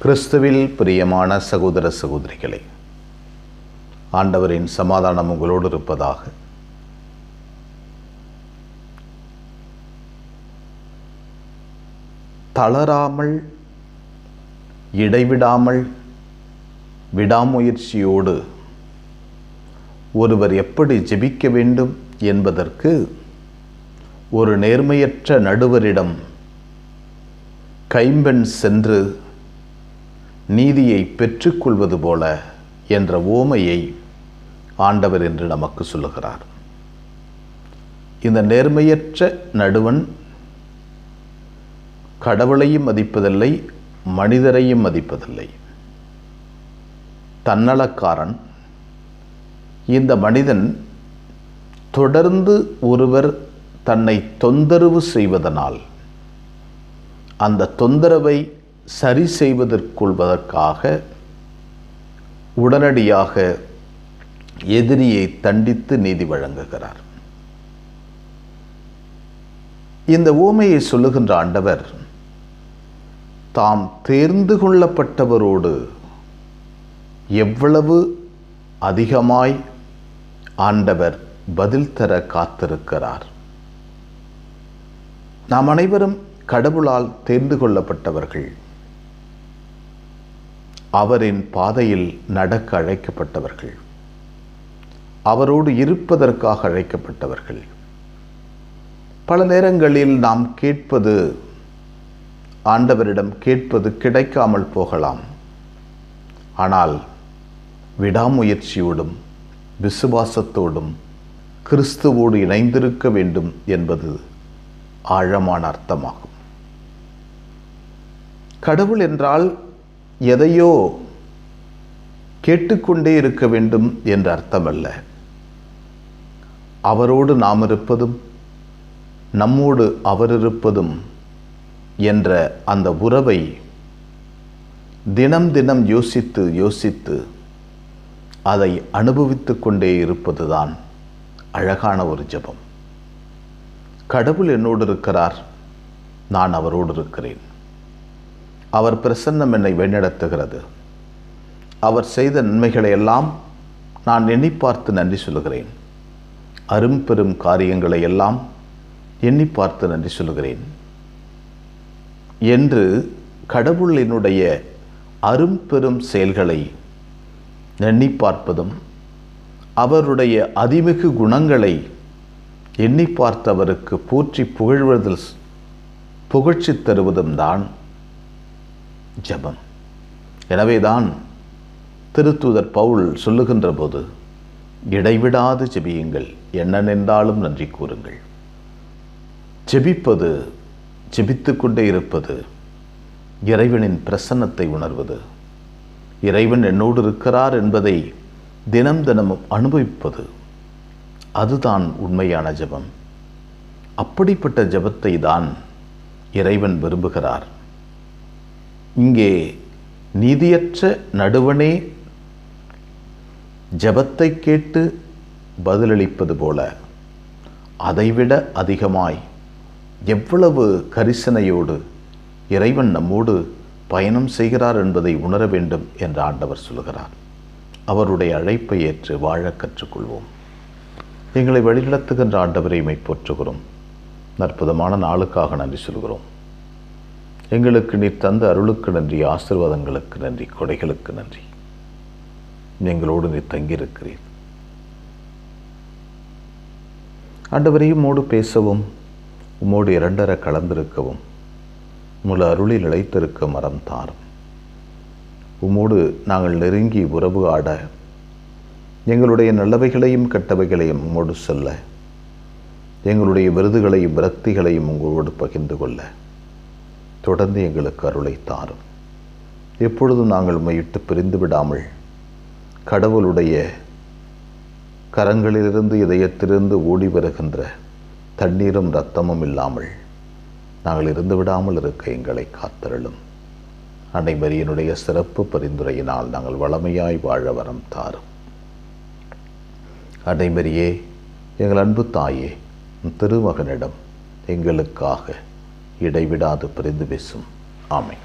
கிறிஸ்துவில் பிரியமான சகோதர சகோதரிகளே ஆண்டவரின் சமாதானம் உங்களோடு இருப்பதாக தளராமல் இடைவிடாமல் விடாமுயற்சியோடு ஒருவர் எப்படி ஜெபிக்க வேண்டும் என்பதற்கு ஒரு நேர்மையற்ற நடுவரிடம் கைம்பெண் சென்று நீதியை பெற்றுக்கொள்வது போல என்ற ஓமையை ஆண்டவர் என்று நமக்கு சொல்லுகிறார். இந்த நேர்மையற்ற நடுவன் கடவுளையும் மதிப்பதில்லை மனிதரையும் மதிப்பதில்லை. தன்னலக்காரன். இந்த மனிதன் தொடர்ந்து ஒருவர் தன்னை தொந்தரவு செய்வதனால் அந்த தொந்தரவை சரி செய்வதற்கொள்வதற்காக உடனடியாக எதிரியை தண்டித்து நீதி வழங்குகிறார். இந்த ஓமையை சொல்லுகின்ற ஆண்டவர் தாம் தேர்ந்து கொள்ளப்பட்டவரோடு எவ்வளவு அதிகமாய் ஆண்டவர் பதில் தர காத்திருக்கிறார். நாம் அனைவரும் கடவுளால் தேர்ந்து கொள்ளப்பட்டவர்கள். அவரின் பாதையில் நடக்க அழைக்கப்பட்டவர்கள். அவரோடு இருப்பதற்காக அழைக்கப்பட்டவர்கள். பல நேரங்களில் நாம் கேட்பது ஆண்டவரிடம் கேட்பது கிடைக்காமல் போகலாம். ஆனால் விடாமுயற்சியோடும் விசுவாசத்தோடும் கிறிஸ்துவோடு இணைந்திருக்க வேண்டும் என்பது ஆழமான அர்த்தமாகும். கடவுள் என்றால் எதையோ கேட்டுக்கொண்டே இருக்க வேண்டும் என்ற அர்த்தமல்ல. அவரோடு நாம் இருப்பதும் நம்மோடு அவர் இருப்பதும் என்ற அந்த உறவை தினம் தினம் யோசித்து யோசித்து அதை அனுபவித்து கொண்டே இருப்பதுதான் அழகான ஒரு ஜெபம். கடவுள் என்னோடு இருக்கிறார் நான் அவரோடு இருக்கிறேன். அவர் பிரசன்னம் என்னை வழிநடத்துகிறது அவர் செய்த நன்மைகளை எல்லாம் நான் எண்ணி பார்த்து நன்றி சொல்கிறேன் அரும்பெரும் காரியங்களை எல்லாம் எண்ணி பார்த்து நன்றி சொல்கிறேன் என்று கடவுளினுடைய அரும்பெரும் செயல்களை எண்ணி பார்ப்பதும் அவருடைய அதிமிகு குணங்களை எண்ணி பார்த்தவருக்கு போற்றி புகழ்வதில் புகழ்ச்சி தருவதும் தான் ஜபம். எனவேதான் திருத்துதர் பவுல் சொல்லுகின்ற போது இடைவிடாது ஜெபியுங்கள் என்ன நின்றாலும் நன்றி கூறுங்கள். ஜெபிப்பது ஜெபித்து கொண்டே இருப்பது இறைவனின் பிரசன்னத்தை உணர்வது. இறைவன் என்னோடு இருக்கிறார் என்பதை தினம் தினமும் அனுபவிப்பது அதுதான் உண்மையான ஜெபம். அப்படிப்பட்ட ஜெபத்தை தான் இறைவன் விரும்புகிறார். இங்கே நீதியற்ற நடுவனே ஜபத்தை கேட்டு பதிலளிப்பது போல அதைவிட அதிகமாய் எவ்வளவு கரிசனையோடு இறைவன் நம்மோடு பயணம் செய்கிறார் என்பதை உணர வேண்டும் என்று ஆண்டவர் சொல்கிறார். அவருடைய அழைப்பை ஏற்று வாழ கற்றுக்கொள்வோம். எங்களை வழிநடத்துகின்ற ஆண்டவரை மை போற்றுகிறோம் அற்புதமான நாளுக்காக நன்றி சொல்கிறோம். எங்களுக்கு நீர் தந்த அருளுக்கு நன்றி ஆசிர்வாதங்களுக்கு நன்றி கொடைகளுக்கு நன்றி. எங்களோடு நீர் தங்கியிருக்கிறீர். ஆண்டவரையும் உம்மோடு பேசவும் உம்மோடு இரண்டர கலந்திருக்கவும் முழு அருளில் இழைத்திருக்க மரம் தாரும். உம்மோடு நாங்கள் நெருங்கி உறவு ஆட எங்களுடைய நல்லவைகளையும் கெட்டவைகளையும் உம்மோடு சொல்ல எங்களுடைய விருதுகளையும் விரக்திகளையும் உங்களோடு பகிர்ந்து கொள்ள தொடர்ந்து எங்களுக்கு அருளை தாரும். எப்பொழுதும் நாங்கள் உண்மையிட்டு பிரிந்து விடாமல் கடவுளுடைய கரங்களிலிருந்து இதயத்திலிருந்து ஓடி வருகின்ற தண்ணீரும் இரத்தமும் இல்லாமல் நாங்கள் இருந்து விடாமல் இருக்க எங்களை காத்தருளும். அனைவரியனுடைய சிறப்பு பரிந்துரையினால் நாங்கள் வளமையாய் வாழ வரம் தாரும். அனைவரியே எங்கள் அன்பு தாயே திருமகனிடம் எங்களுக்காக இடைவிடாது பிரிந்து பேசும் ஆமை